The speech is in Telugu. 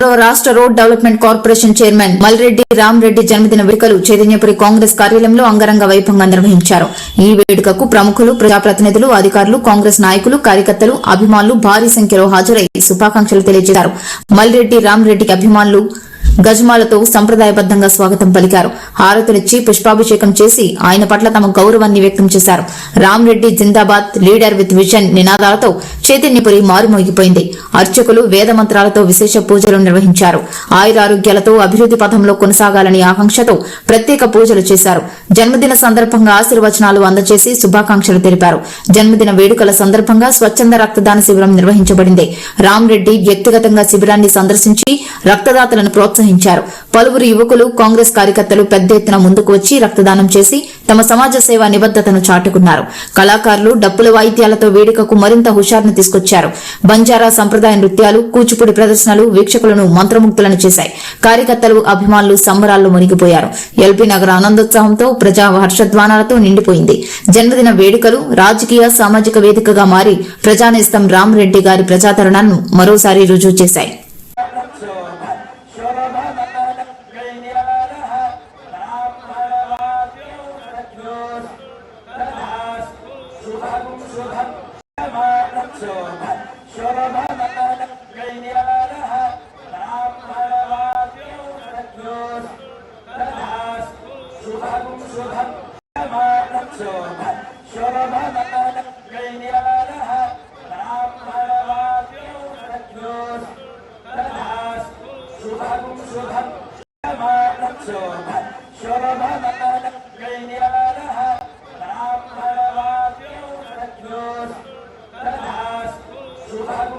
రాష్ట్ర road development corporation chairman Malreddy Ramreddy జన్మదిన వేడుకలు చైతన్యపురి కాంగ్రెస్ కార్యాలయంలో అంగరంగ వైభవంగా నిర్వహించారు. ఈ వేడుకకు ప్రముఖులు ప్రజాప్రతినిధులు అధికారులు కాంగ్రెస్ నాయకులు కార్యకర్తలు అభిమానులు భారీ సంఖ్యలో హాజరై శుభాకాంక్షలు తెలియజేశారు. మల్రెడ్డి రామ్రెడ్డికి అభిమానులు గజమాలతో సంప్రదాయబద్దంగా స్వాగతం పలికారు. హారతులిచ్చి పుష్పాభిషేకం చేసి ఆయన పట్ల తమ గౌరవాన్ని వ్యక్తం చేశారు. రామ్రెడ్డి జిందాబాద్ లీడర్ విత్ విజన్ నినాదాలతో చైతన్యపురి మారుమోగిపోయింది. అర్చకులు వేద మంత్రాలతో విశేష పూజలు నిర్వహించారు. ఆయురారోగ్యాలతో అభివృద్ది పథంలో కొనసాగాలని ఆకాంక్షతో ప్రత్యేక పూజలు చేశారు. జన్మదిన సందర్భంగా ఆశీర్వచనాలు అందజేసి శుభాకాంక్షలు తెలిపారు. జన్మదిన వేడుకల సందర్భంగా స్వచ్ఛంద రక్తదాన శిబిరం నిర్వహించబడింది. రామ్రెడ్డి వ్యక్తిగతంగా శిబిరాన్ని సందర్శించి రక్తదాతలను ప్రోత్సహించారు. పలువురు యువకులు కాంగ్రెస్ కార్యకర్తలు పెద్ద ఎత్తున ముందుకు వచ్చి రక్తదానం చేసి తమ సమాజ సేవా నిబద్దతను చాటుకున్నారు. కళాకారులు డప్పుల వాయిద్యాలతో వేడుకకు మరింత హుషారును తీసుకొచ్చారు. బంజారా సంప్రదాయ నృత్యాలు కూచిపూడి ప్రదర్శనలు వీక్షకులను మంత్రముగ్ధులను చేశాయి. కార్యకర్తలు అభిమానులు సంబరాల్లో మునిగిపోయారు. ఎల్బీ నగర ఆనందోత్సాహంతో ప్రజా హర్షధ్వానాలతో నిండిపోయింది. జన్మదిన వేడుకలు రాజకీయ సామాజిక వేదికగా మారి ప్రజానేస్తం రామరెడ్డి గారి ప్రజాదరణను మరోసారి రుజువు చేశాయి. لها ما نفسها شربها ما نقين يا لها نعم حلوات يوسف تنحاس الناس الناس شباب